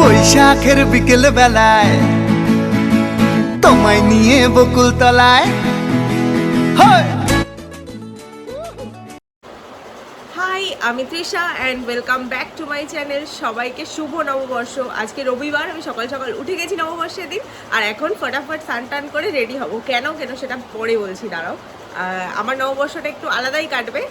বৈশাখের বিকেল বেলায়, তোমায় নিয়ে বকুল তলায়। হাই আমি Trisha and welcome back to my channel সবাইকে শুভ নববর্ষ। আজকে রবিবার, আমি সকাল সকাল উঠে গেছি নববর্ষের দিন, আর এখন ফটাফট স্নান টান করে রেডি হব। কেন কেন সেটা পরে বলছি, দাঁড়াও। আমার নববর্ষটা একটু আলাদাই কাটবে।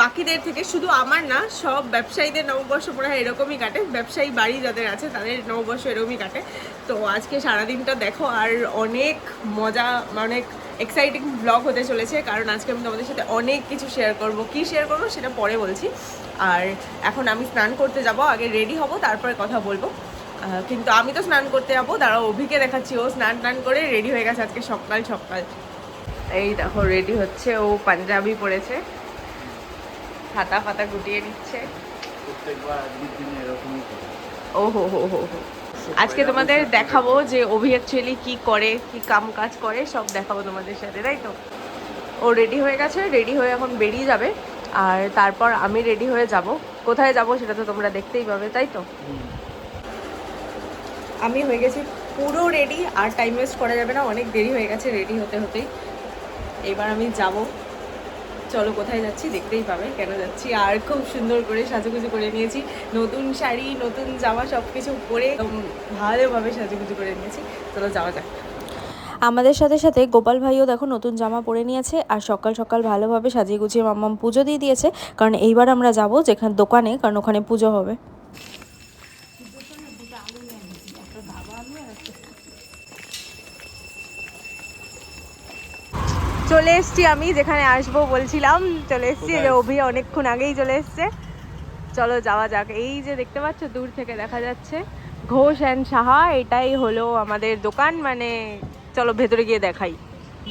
বাকিদের থেকে শুধু আমার না, সব ব্যবসায়ীদের নববর্ষ মনে হয় এরকমই কাটে। ব্যবসায়ী বাড়ি যাদের আছে, তাদের নববর্ষ এরকমই কাটে। তো আজকে সারাদিনটা দেখো, আর অনেক মজা, অনেক এক্সাইটিং ব্লগ হতে চলেছে, কারণ আজকে আমি তোমাদের সাথে অনেক কিছু শেয়ার করব। কি শেয়ার করব সেটা পরে বলছি। আর এখন আমি স্নান করতে যাব, আগে রেডি হব, তারপরে কথা বলব। কিন্তু আমি তো স্নান করতে যাব, দাঁড়াও, অভিকে দেখাচ্ছি। ও স্নান টান করে রেডি হয়ে গেছে আজকে সকাল সকাল। এই দেখো রেডি হচ্ছে, ও পাঞ্জাবি পরেছে। হাতা ফাতা গুটিয়ে নিচ্ছে। ও হো হো হো হো। আজকে তোমাদের দেখাবো যে অভি অ্যাকচুয়ালি কি করে কি কাম কাজ করে সব দেখাবো তোমাদের সাথে তাই তো? ও রেডি হয়ে গেছে রেডি হয়ে এখন বেরিয়ে যাবে। আর তারপর আমি রেডি হয়ে যাব। কোথায় যাব সেটা তো তোমরা দেখতেই পাবে তাই তো? আমি হয়ে গেছি পুরো রেডি আর টাইম ওয়েস্ট করা যাবে না অনেক দেরি হয়ে গেছে রেডি হতে হতেই। এবার আমি যাব চলো কোথায় যাচ্ছি দেখতেই পাবে কেন যাচ্ছি। আর খুব সুন্দর করে সাজুগুজু করে নিয়েছি। নতুন শাড়ি, নতুন জামা সব কিছু পরে ভালোভাবে সাজুগুজু করে নিয়েছি। চলো যাওয়া যাক। আমাদের সাথে সাথে গোপাল ভাইও দেখো নতুন জামা পরে নিয়েছে আর সকাল সকাল ভালোভাবে সাজিয়ে গুছিয়ে মাম্মাম পুজো দিয়ে দিয়েছে। কারণ এইবার আমরা যাব যেখানে দোকানে, কারণ ওখানে পুজো হবে। চলে এসছি আমি যেখানে আসব বলছিলাম। চলে এসছি যে অভি অনেকক্ষণ আগেই চলে এসছে। চলো যাওয়া যাক। এই যে দেখতে পাচ্ছ দূর থেকে দেখা যাচ্ছে। ঘোষ অ্যান্ড সাহা এটাই হলো আমাদের দোকান। মানে চলো ভেতরে গিয়ে দেখাই।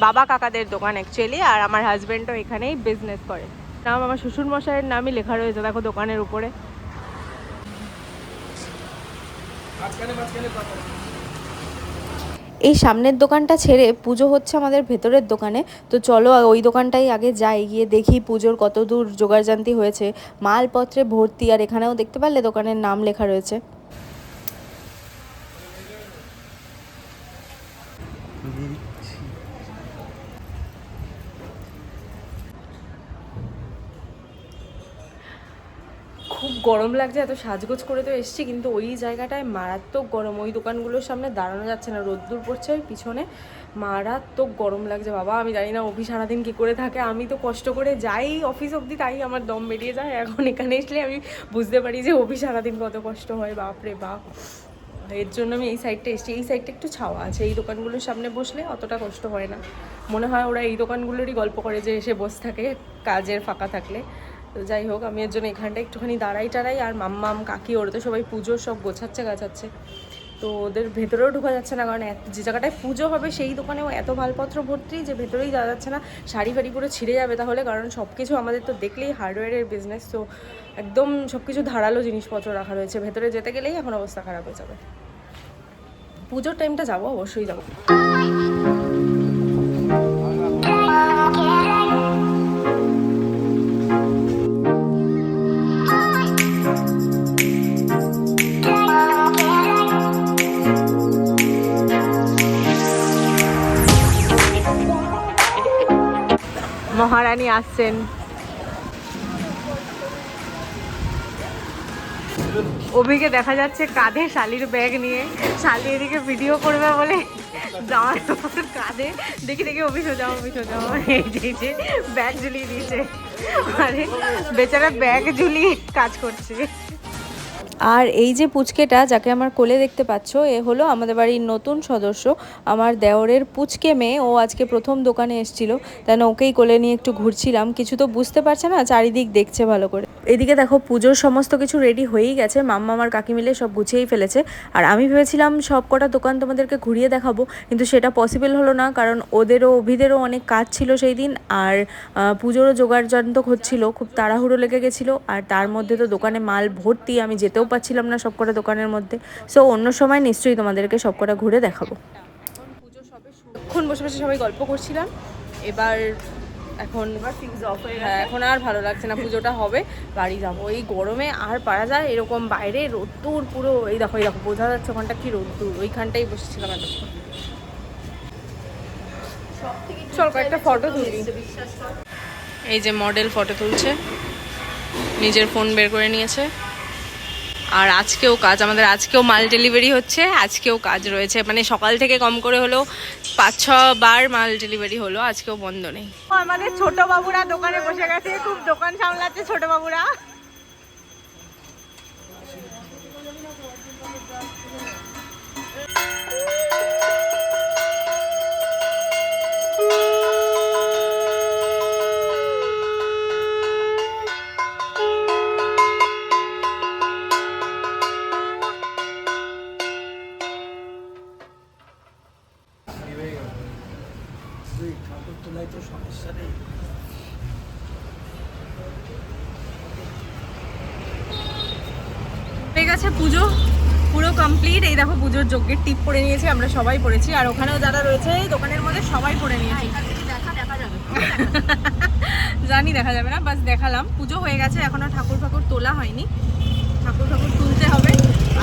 বাবা কাকাদের দোকান অ্যাকচুয়ালি আর আমার হাজব্যান্ডও এখানেই বিজনেস করে। নাম আমার শ্বশুর মশাইয়ের নামই লেখা রয়েছে দেখো দোকানের উপরে। এই সামনের দোকানটা ছেড়ে পুজো হচ্ছে আমাদের ভেতরের দোকানে। তো চলো ওই দোকানটাই আগে যাই, গিয়ে দেখি পুজোর কত দূর জোগাড়জান্তি হয়েছে। মালপত্রে ভর্তি, আর এখানেও দেখতে পারলে দোকানের নাম লেখা রয়েছে। খুব গরম লাগছে, এত সাজগোজ করে তো এসছি, কিন্তু ওই জায়গাটায় মারাত্মক গরম। ওই দোকানগুলোর সামনে দাঁড়ানো যাচ্ছে না, রোদ্দুর পড়ছে ওই পিছনে। মারাত্মক গরম লাগছে, বাবা, আমি জানি না অফিস সারাদিন কী করে থাকে, আমি তো কষ্ট করে যাই অফিস অবধি, তাই আমার দম বেরিয়ে যায়। এখন এখানে এসলে আমি বুঝতে পারি যে অফিস সারাদিন কত কষ্ট হয় বাপরে বাপ। এর জন্য আমি এই সাইডটা এসেছি, এই সাইডটা একটু ছাওয়া আছে, এই দোকানগুলোর সামনে বসলে অতটা কষ্ট হয় না। মনে হয় ওরা এই দোকানগুলোরই গল্প করে যে এসে বসে থাকে, কাজের ফাঁকা থাকলে। তো যাই হোক, আমি এর জন্য এখানটা একটুখানি দাঁড়াই টাড়াই, আর মাম্মাম, কাকি, ওরা তো সবাই পুজোর সব গোছাচ্ছে গাছাচ্ছে। তো ওদের ভেতরেও ঢোকা যাচ্ছে না, কারণ যে জায়গাটায় পুজো হবে সেই দোকানেও এত মালপত্র ভর্তি যে ভেতরেই যাওয়া যাচ্ছে না, শাড়ি ফাড়ি পুরো ছিঁড়ে যাবে তাহলে, কারণ সব কিছু আমাদের তো দেখলেই হার্ডওয়্যারের বিজনেস তো একদম সব কিছু ধারালো জিনিসপত্র রাখা রয়েছে, ভেতরে যেতে গেলেই এখন অবস্থা খারাপ হয়ে যাবে। পুজোর টাইমটা যাব, অবশ্যই যাব। মহারানী আসছেন। অভিকে দেখা যাচ্ছে কাঁধে শালির ব্যাগ নিয়ে। শালি এদিকে ভিডিও করবে বলে জামাই কাঁধে। দেখি দেখি, অভি সোজা অভি সোজা। যে, ব্যাগ ঝুলিয়ে দিয়েছে। আরে, বেচারা ব্যাগ ঝুলিয়ে কাজ করছে। আর এই যে পুচকেটা, যাকে আমার কোলে দেখতে পাচ্ছ, এ হলো আমাদের বাড়ির নতুন সদস্য, আমার দেওরের পুচকে মেয়ে। ও আজকে প্রথম দোকানে এসেছিল, তাই ওকেই কোলে নিয়ে একটু ঘুরছিলাম। কিছু তো বুঝতে পারছে না, চারিদিক দেখছে ভালো করে। এদিকে দেখো, পুজোর সমস্ত কিছু রেডি হয়েই গেছে, মাম্মা, আমার কাকি মিলে সব গুছিয়েই ফেলেছে। আর আমি ভেবেছিলাম সব কটা দোকান তোমাদেরকে ঘুরিয়ে দেখাবো, কিন্তু সেটা পসিবল হলো না, কারণ ওদেরও, অভিদেরও অনেক কাজ ছিল সেই দিন। আর পুজোরও জোগাড়যন্ত্র হচ্ছিল, খুব তাড়াহুড়ো লেগে গেছিল। আর তার মধ্যে তো দোকানে মাল ভর্তি, আমি যেতেও পাচ্ছিলাম না সব কটা দোকানের মধ্যে। সো অন্য সময় নিশ্চয়ই তোমাদেরকে সব কটা ঘুরে দেখাবো। এখন পুজো সবে বসে বসে সবাই গল্প করছিলাম। এবার এখন ফিক্স হ্যাঁ এখন আর ভালো লাগছে না পুজোটা হবে বাড়ি যাব। এই গরমে আর পারা যায় এরকম বাইরে রোদ্দুর পুরো এই দেখো এই দেখো বোঝা যাচ্ছে ওখানটা কি রোদ্দুর ওইখানটাই বসেছিলাম এতক্ষণ। চল কয়েকটা ফটো তুলি। এই যে মডেল ফটো তুলছে নিজের ফোন বের করে নিয়েছে। আর আজকেও কাজ, আমাদের আজকেও মাল ডেলিভারি হচ্ছে, আজকেও কাজ রয়েছে। মানে সকাল থেকে কম করে হলেও পাঁচ, ছ বার মাল ডেলিভারি হলো, আজকেও বন্ধ নেই। আমাদের ছোট বাবুরা দোকানে বসে গেছে, খুব দোকান সামলাচ্ছে ছোট বাবুরা। হয়ে গেছে পুজো পুরো কমপ্লিট এই দেখো পুজোর যজ্ঞের টিপ পরে নিয়েছি আমরা সবাই পড়েছি আর ওখানেও যারা রয়েছে দোকানের মধ্যে সবাই পরে নিয়েছি। জানি দেখা যাবে না বাস দেখালাম। পুজো হয়ে গেছে এখনও ঠাকুর ঠাকুর তোলা হয়নি। ঠাকুর ঠাকুর তুলতে হবে।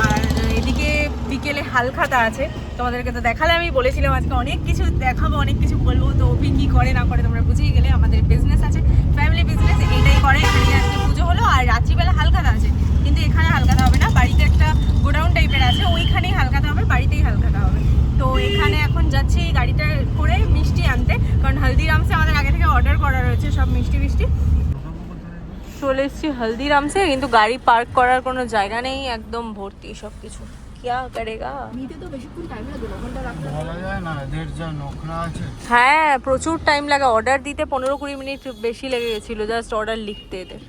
আর এদিকে বিকেলে হালখাতা আছে, তোমাদেরকে তো দেখালে আমি বলেছিলাম আজকে অনেক কিছু দেখাবো, অনেক কিছু বলব। তো অভি কি করে, না করে তোমরা বুঝেই গেলে, আমাদের বিজনেস আছে ফ্যামিলি বিজনেস এটাই করে। এখানে আজকে পুজো হলো আর রাত্রিবেলা হালখাতা আছে। কিন্তু এখানে হালখাতা হবে না, বাড়িতে একটা গোডাউন টাইপের আছে, ওইখানেই হালখাতা হবে, বাড়িতেই হালখাতা হবে। তো এখানে এখন যাচ্ছি এই গাড়িটা করে মিষ্টি আনতে, কারণ হলদিরামসে আমাদের আগে থেকে অর্ডার করা রয়েছে সব মিষ্টি মিষ্টি। চলে এসেছি হলদিরামসে, কিন্তু গাড়ি পার্ক করার কোনো জায়গা নেই, একদম ভর্তি সব কিছু নোখরা আছে হ্যাঁ প্রচুর টাইম লাগে। অর্ডার দিতে পনেরো কুড়ি মিনিট বেশি লেগে গেছিল জাস্ট অর্ডার লিখতে এদের।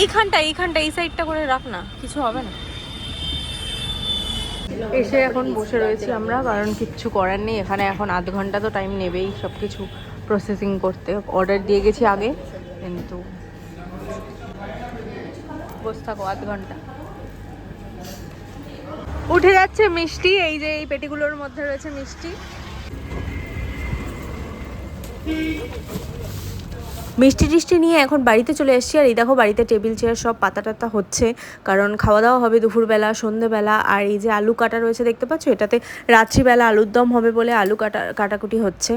এইখানটা এইখানটা এই সাইডটা করে রাখ না কিছু হবে না। এসে এখন বসে রয়েছি আমরা কারণ কিচ্ছু করার নেই। এখানে এখন আধ ঘণ্টা তো টাইম নেবেই সব কিছু প্রসেসিং করতে। অর্ডার দিয়ে গেছি আগে কিন্তু বসে থাকো আধ ঘণ্টা। উঠে যাচ্ছে মিষ্টি এই যে এই পেটিগুলোর মধ্যে রয়েছে মিষ্টি। মিষ্টি টিষ্টি নিয়ে এখন বাড়িতে চলে এসেছি। আর এই দেখো বাড়িতে টেবিল, চেয়ার সব পাতা টাতা হচ্ছে। কারণ খাওয়া দাওয়া হবে দুপুরবেলা, সন্ধেবেলা। আর এই যে আলু কাটা রয়েছে, দেখতে পাচ্ছ? এটাতে রাত্রিবেলা আলুর দম হবে বলে আলু কাটা, কাটাকুটি হচ্ছে।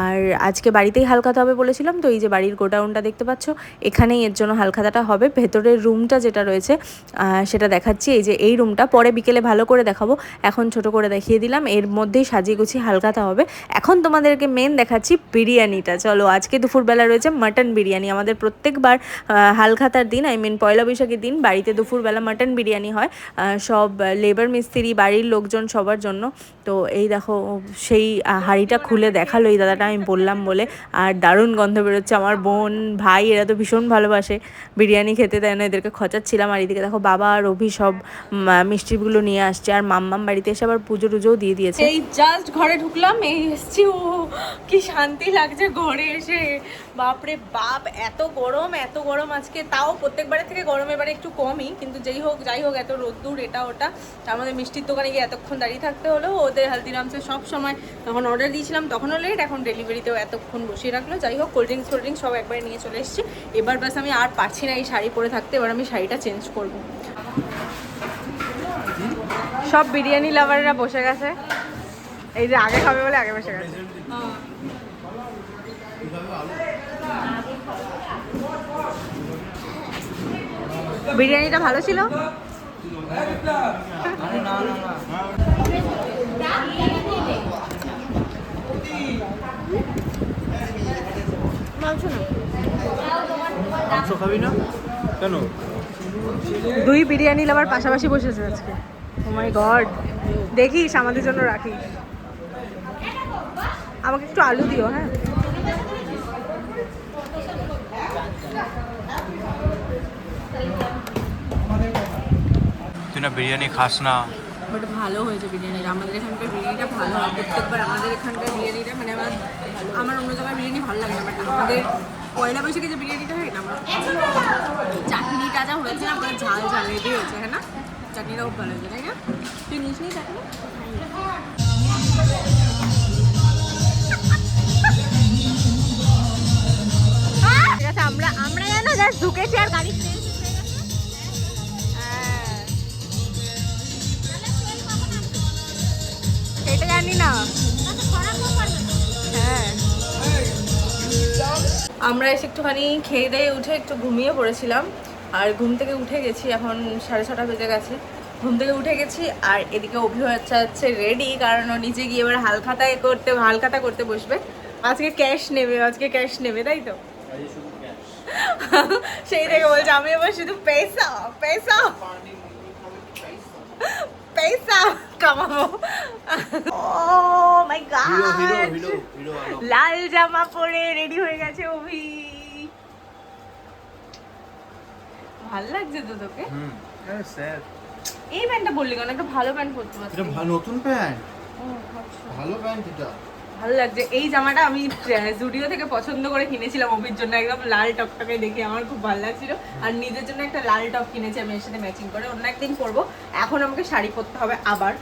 আর আজকে বাড়িতেই হালখাতা হবে বলেছিলাম। তো এই যে বাড়ির গোডাউনটা দেখতে পাচ্ছ? এখানেই এর জন্য হালখাতাটা হবে। ভেতরের রুমটা যেটা রয়েছে সেটা দেখাচ্ছি। এই যে এই রুমটা পরে বিকেলে ভালো করে দেখাবো। এখন ছোট করে দেখিয়ে দিলাম। এর মধ্যেই সাজিয়ে গুছিয়ে হালখাতা হবে। এখন তোমাদেরকে মেন দেখাচ্ছি বিরিয়ানিটা। চলো, আজকে দুপুরবেলা রয়েছে মাটন বিরিয়ানি। আমাদের প্রত্যেকবার হালখাতার দিন আই মিন পয়লা বৈশাখের দিন বাড়িতে দুপুরবেলা মাটন বিরিয়ানি হয় সব লেবার মিস্ত্রি, বাড়ির লোকজন সবার জন্য। তো এই দেখো, সেই হাঁড়িটা খুলে দেখাল এই দাদাটা, আমি বললাম বলে, আর দারুণ গন্ধ বেরোচ্ছে, আমার বোন, ভাই, এরা তো ভীষণ ভালোবাসে বিরিয়ানি খেতে, তাই না এদেরকে খচাচ্ছিলাম। আর এদিকে দেখো, বাবা আর রবি সব মিষ্টিগুলো নিয়ে আসছে, আর মাম্মাম বাড়িতে এসে আবার পুজো টুজোও দিয়ে দিয়েছে। এই জাস্ট ঘরে ঢুকলাম, এই এসছি, ও, কি শান্তি লাগছে ঘরে এসে। বাপরে বাপ এত গরম এত গরম আজকে। তাও প্রত্যেকবারের থেকে গরম এবারে একটু কমই কিন্তু যেই হোক যাই হোক এত রোদ্দুর এটা ওটা। তার মধ্যে মিষ্টির দোকানে গিয়ে এতক্ষণ দাঁড়িয়ে থাকতে হলো। ওদের হালদিরামসে সব সময় তখন অর্ডার দিয়েছিলাম তখনও লেট এখন ডেলিভারিতেও এতক্ষণ বসিয়ে রাখল। যাই হোক কোল্ড ড্রিঙ্কস কোল্ড ড্রিঙ্কস সব একবারে নিয়ে চলে এসেছি। এবার বাস আমি আর পারছি না এই শাড়ি পরে থাকতে এবার আমি শাড়িটা চেঞ্জ করব। সব বিরিয়ানি লাভাররা বসে গেছে। এই যে আগে খাবে বলে আগে বসে গেছে। বিরিয়ানিটা ভালো ছিল? মাংস খাবি না? কেন? দুই বিরিয়ানি লাভার পাশাপাশি বসেছে আজকে। ও মাই গড দেখিস আমাদের জন্য রাখিস। আমাকে একটু আলু দিও হ্যাঁ? না বিরিয়ানি খাস না। বাট ভালো হয়েছে বিরিয়ানিটা। আমাদের এখানকার বিরিয়ানিটা ভালো হয়। প্রত্যেকবার আমাদের এখানকার বিরিয়ানিটা মানে আমার আমার অন্য জায়গায় বিরিয়ানি ভালো লাগে না বাট আমাদের পয়লা বৈশাখে যে বিরিয়ানিটা হয় না আমার চাটনি যা হয়েছে না আপনার ঝাল ঝাল রেডি হয়েছে হ্যাঁ না? চাটনিটাও ভালো হয়েছে তাই না? তুই নিস নি চাটনি? আমরা আমরা জানো জাস্ট ঢুকেছি আর গাড়ি জানি না। হ্যাঁ। আমরা এসে একটুখানি খেয়ে দিয়ে উঠে একটু ঘুমিয়ে পড়েছিলাম। আর ঘুম থেকে উঠে গেছি, এখন সাড়ে ছটা বেজে গেছে। ঘুম থেকে উঠে গেছি, আর এদিকে অভি হচ্ছে হচ্ছে রেডি কারণ ও নিজে গিয়ে এবার হালখাতায় করতে হালখাতা করতে বসবে। আজকে ক্যাশ নেবে, আজকে ক্যাশ নেবে, তাই তো? সেই থেকে বলছে, আমি এবার শুধু পেসা পেসা পেসা কামাবো ও মাই গড লাল জামা পরে রেডি হয়ে গেছে অভি। ভালো লাগছে তো তোকে? হুম এই প্যান্টটা বললি কেন? একটা ভালো প্যান্ট পরতে পারছি। এটা নতুন প্যান্ট? আচ্ছা। ভালো প্যান্ট এটা। ভালো লাগছে। এই জামাটা আমি জুডিও থেকে পছন্দ করে কিনেছিলাম অভির জন্য। একদম লাল টকটকে দেখে আমার খুব ভালো লাগছিল। আর নিজের জন্য একটা লাল টপ কিনেছি আমি এর সাথে ম্যাচিং করে। অন্য একদিন পরবো। এখন আমাকে শাড়ি পরতে হবে আবার।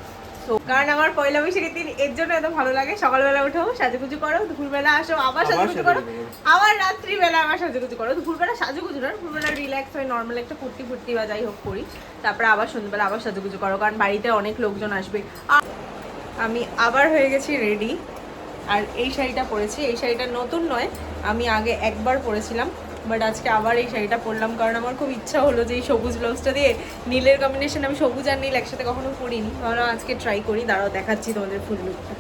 তো কারণ আমার পয়লা বৈশাখের দিন এর জন্য এত ভালো লাগে। সকালবেলা উঠো সাজুগুজু করো দুপুরবেলা আসো আবার সাজুগুজু করো। আবার রাত্রিবেলা আবার সাজুগুজু করো। দুপুরবেলা সাজুগুজু না দুপুরবেলা রিল্যাক্স হয়ে নর্মাল একটা কুর্তি ফুর্তি বা যাই হোক করি। তারপরে আবার সন্ধ্যেবেলা আবার সাজুগুজু করো কারণ বাড়িতে অনেক লোকজন আসবে। আমি আবার হয়ে গেছি রেডি আর এই শাড়িটা পরেছি। এই শাড়িটা নতুন নয়, আমি আগে একবার পরেছিলাম বাট আজকে আবার এই শাড়িটা পরলাম, কারণ আমার খুব ইচ্ছা হলো যে এই সবুজ ব্লাউজটা দিয়ে নীলের কম্বিনেশন আমি সবুজ আর নীল একসাথে কখনো পরিনি। ভাবলাম আজকে ট্রাই করি, দাঁড়াও দেখাচ্ছি তোমাদের ফুল লুকটা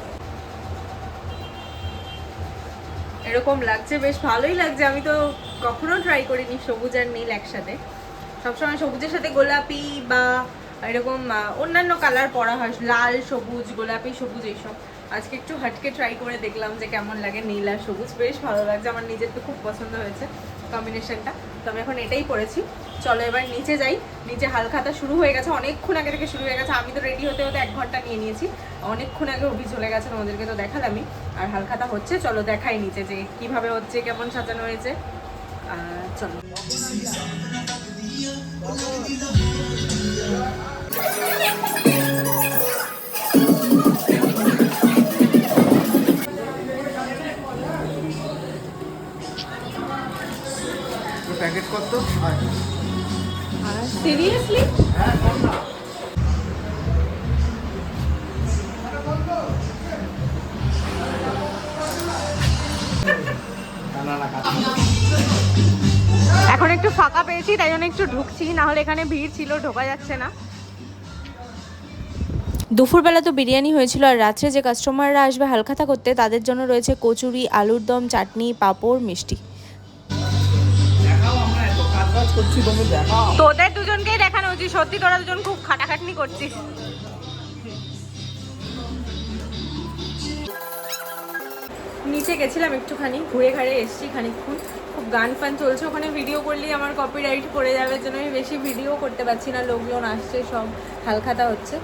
এরকম লাগছে, বেশ ভালোই লাগছে। আমি তো কখনো ট্রাই করিনি সবুজ আর নীল একসাথে। সবসময় সবুজের সাথে গোলাপি বা এরকম অন্যান্য কালার পরা হয়, লাল, সবুজ, গোলাপি, সবুজ, এইসব। আজকে একটু হাটকে ট্রাই করে দেখলাম যে কেমন লাগে নীল আর সবুজ। বেশ ভালো লাগছে, আমার নিজের তো খুব পছন্দ হয়েছে কম্বিনেশনটা তো আমি এখন এটাই পরেছি। চলো এবার নিচে যাই। নিচে হালখাতা শুরু হয়ে গেছে, অনেকক্ষণ আগে থেকে শুরু হয়ে গেছে। আমি তো রেডি হতে হতে এক ঘণ্টা নিয়ে নিয়েছি। অনেকক্ষণ আগে অভি চলে গেছে, তোমাদেরকে তো দেখালামই। আর হালখাতা হচ্ছে, চলো দেখাই নিচে যে কীভাবে হচ্ছে, কেমন সাজানো হয়েছে। চলো। সিরিয়াসলি না। এখন একটু ফাঁকা পেয়েছি তাই জন্য একটু ঢুকছি না হলে এখানে ভিড় ছিল ঢোকা যাচ্ছে না। দুপুরবেলা তো বিরিয়ানি হয়েছিল আর রাত্রে যে কাস্টমাররা আসবে হালখাতা করতে তাদের জন্য রয়েছে কচুরি আলুর দম চাটনি পাঁপড় মিষ্টি। করছি তুমি দেখাও। তোদের দুজনকেই দেখানো উচিত। সত্যি তোরা দুজন খুব খাটাখাটনি করছিস। নিচে গেছিলাম একটুখানি ঘুরে ঘাড়ে এসছি খানিকক্ষণ। খুব গান ফান চলছে ওখানে ভিডিও করলেই আমার কপিরাইট পড়ে যাবে এর জন্য আমি বেশি ভিডিও করতে পারছি না লোকজন আসছে সব হালখাতা হচ্ছে।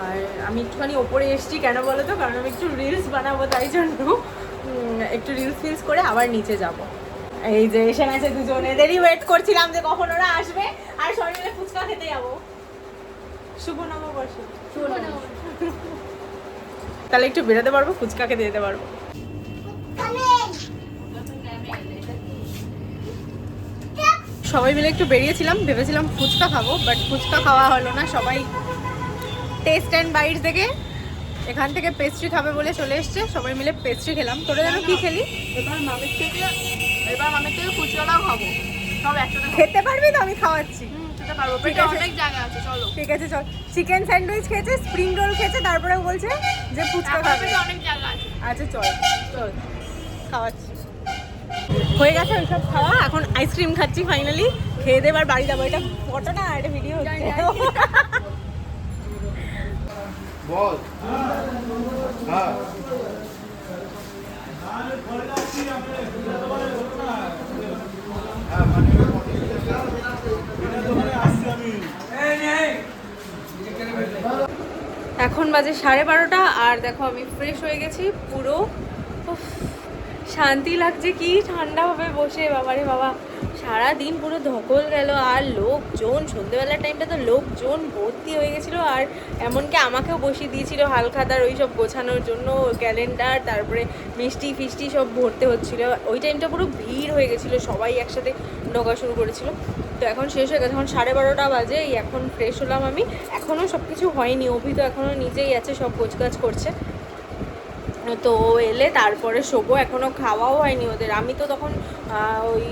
আর আমি একটুখানি ওপরে এসছি কেন বলো তো? কারণ আমি একটু রিলস বানাবো তাই জন্য। একটু রিলস ফিলস করে আবার নিচে যাব। এই যে এসে গেছে দুজন। এদেরই ওয়েট করছিলাম যে কখন ওরা আসবে। আর শরীরে ফুচকা খেতে যাব। শুভ নববর্ষ। শুভ নববর্ষ। তাহলে একটু বেরোতে পারব ফুচকা খেতে যেতে পারব। সবাই মিলে একটু বেরিয়েছিলাম ভেবেছিলাম ফুচকা খাব বাট ফুচকা খাওয়া হলো না। সবাই টেস্ট অ্যান্ড বাইট থেকে এখান থেকে পেস্ট্রি খাবে বলে চলে এসছে। সবাই মিলে পেস্ট্রি খেলাম। তোরা যেন কি খেলি? এবার মামের থেকে এবার মামের থেকে ফুচকাটাও খাব। সব একসাথে খেতে পারবি তো? আমি খাওয়াচ্ছি। ঠিক আছে। অনেক জায়গা আছে চলো। ঠিক আছে চল। চিকেন স্যান্ডউইচ খেয়েছে স্প্রিং রোল খেয়েছে তারপরে বলছে যে ফুচকা খাবে। অনেক আচ্ছা চল চল। খাওয়াচ্ছি। হয়ে গেছে ওইসব খাওয়া। এখন আইসক্রিম খাচ্ছি ফাইনালি খেয়ে দেবার বাড়ি যাব। এটা ফটো না এটা ভিডিও হচ্ছে। বল। হ্যাঁ। এখন বাজে সাড়ে বারোটা, আর দেখো আমি ফ্রেশ হয়ে গেছি, পুরো শান্তি লাগছে, কি ঠান্ডা হবে বসে, বাবারে বাবা। সারা দিন পুরো ধকল গেল আর লোকজন সন্ধ্যেবেলার টাইমটা তো লোকজন ভর্তি হয়ে গেছিল আর এমনকি আমাকেও বসিয়ে দিয়েছিল হালখাতার ওই সব গোছানোর জন্য ক্যালেন্ডার তারপরে মিষ্টি ফিষ্টি সব ভরতে হচ্ছিল। ওই টাইমটা পুরো ভিড় হয়ে গেছিল, সবাই একসাথে ঢোকা শুরু করেছিল। তো এখন শেষ হয়ে গেছে, এখন সাড়ে বারোটা বাজে এখন ফ্রেশ হলাম আমি। এখনও সব কিছু হয়নি, অভি তো এখনও নিজেই আছে, সব গোছগাছ করছে। তো এলে, তারপরে শোবো এখনও খাওয়াও হয়নি ওদের। আমি তো তখন ওই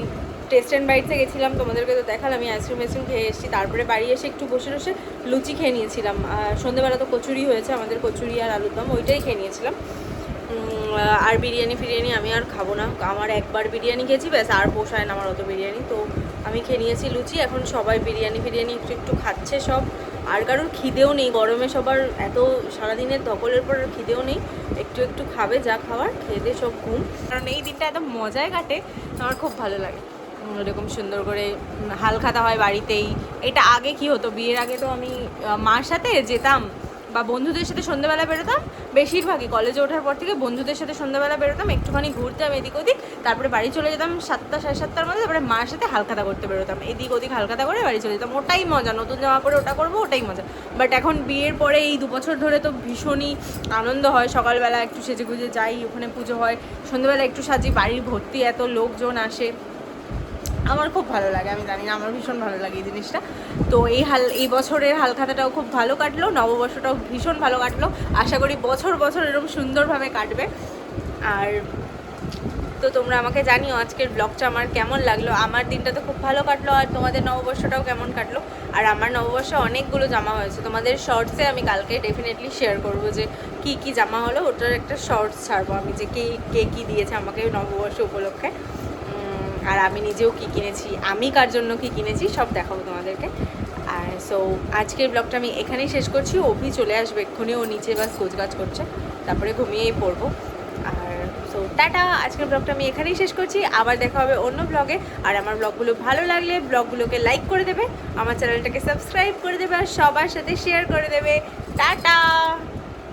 টেস্ট অ্যান্ড বাইটসে গেছিলাম, তোমাদেরকে তো দেখালাম, আমি আইসক্রিম আইসক্রিম খেয়ে এসেছি। তারপরে বাড়ি এসে একটু বসে বসে লুচি খেয়ে নিয়েছিলাম। সন্ধ্যেবেলা তো কচুরি হয়েছে, আমাদের কচুরি আর আলুর দম, ওইটাই খেয়ে নিয়েছিলাম। আর বিরিয়ানি ফিরিয়ানি আমি আর খাব না। আমার একবার বিরিয়ানি খেয়েছি, ব্যাস, আর পোষায় না আমার অত বিরিয়ানি। তো আমি খেয়ে নিয়েছি লুচি, এখন সবাই বিরিয়ানি ফিরিয়ানি একটু একটু খাচ্ছে সব। আর কারোর খিদেও নেই, গরমে সবার এত সারাদিনের ধকলের পর খিদেও নেই। একটু একটু খাবে, যা খাওয়ার, খেয়ে দিয়ে সব ঘুম। কারণ এই দিনটা এত মজায় কাটে, আমার খুব ভালো লাগে। এরকম সুন্দর করে হাল খাতা হয় বাড়িতেই। এটা আগে কি হতো? বিয়ের আগে তো আমি মার সাথে যেতাম বা বন্ধুদের সাথে সন্ধ্যাবেলা বেরোতাম। বেশিরভাগই কলেজে ওঠার পর থেকে বন্ধুদের সাথে সন্ধ্যাবেলা বেরোতাম, একটুখানি ঘুরতাম এদিক ওদিক। তারপরে বাড়ি চলে যেতাম সাতটা, সাড়ে সাতটার মধ্যে, তারপরে মার সাথে হালখাতা করতে বেরোতাম। এদিক ওদিক হালখাতা করে বাড়ি চলে যেতাম। ওটাই মজা, নতুন জামা পরে ওটা করব, ওটাই মজা। বাট এখন বিয়ের পরে এই দু বছর ধরে তো ভীষণই আনন্দ হয়। সকালবেলা একটু সেজে গুজে যাই, ওখানে পুজো হয়। সন্ধ্যাবেলা একটু সাজি, বাড়ির ভর্তি এত লোকজন আসে। আমার খুব ভালো লাগে, আমি জানি না, আমার ভীষণ ভালো লাগে এই জিনিসটা। তো এই হাল, এই বছরের হালখাতাটাও খুব ভালো কাটলো, নববর্ষটাও ভীষণ ভালো কাটলো। আশা করি বছর বছর এরকম সুন্দরভাবে কাটবে। আর তো তোমরা আমাকে জানিও আজকের ব্লগটা আমার কেমন লাগল। আমার দিনটা তো খুব ভালো কাটলো আর তোমাদের নববর্ষটাও কেমন কাটলো। আর আমার নববর্ষে অনেকগুলো জামা হয়েছে। তোমাদের শর্টসে আমি কালকে ডেফিনেটলি শেয়ার করব যে কি কি জামা হলো। ওটার একটা শর্টস ছাড়বো আমি যে কে কে কী দিয়েছে আমাকে নববর্ষ উপলক্ষে। আর আমি নিজেও কি কিনেছি, আমি কার জন্য কি কিনেছি, সব দেখাবো তোমাদেরকে। আর সো আজকের ব্লগটা আমি এখানেই শেষ করছি, অভি চলে আসবে এক্ষুনি, ও নিচে বাস গোছগাছ করছে, তারপরে ঘুমিয়েই পড়ব। আর সো টাটা, আজকের ব্লগটা আমি এখানেই শেষ করছি, আবার দেখা হবে অন্য ব্লগে আর আমার ব্লগগুলো ভালো লাগলে ব্লগগুলোকে লাইক করে দেবে, আমার চ্যানেলটাকে সাবস্ক্রাইব করে দেবে, আর সবার সাথে শেয়ার করে দেবে। টাটা!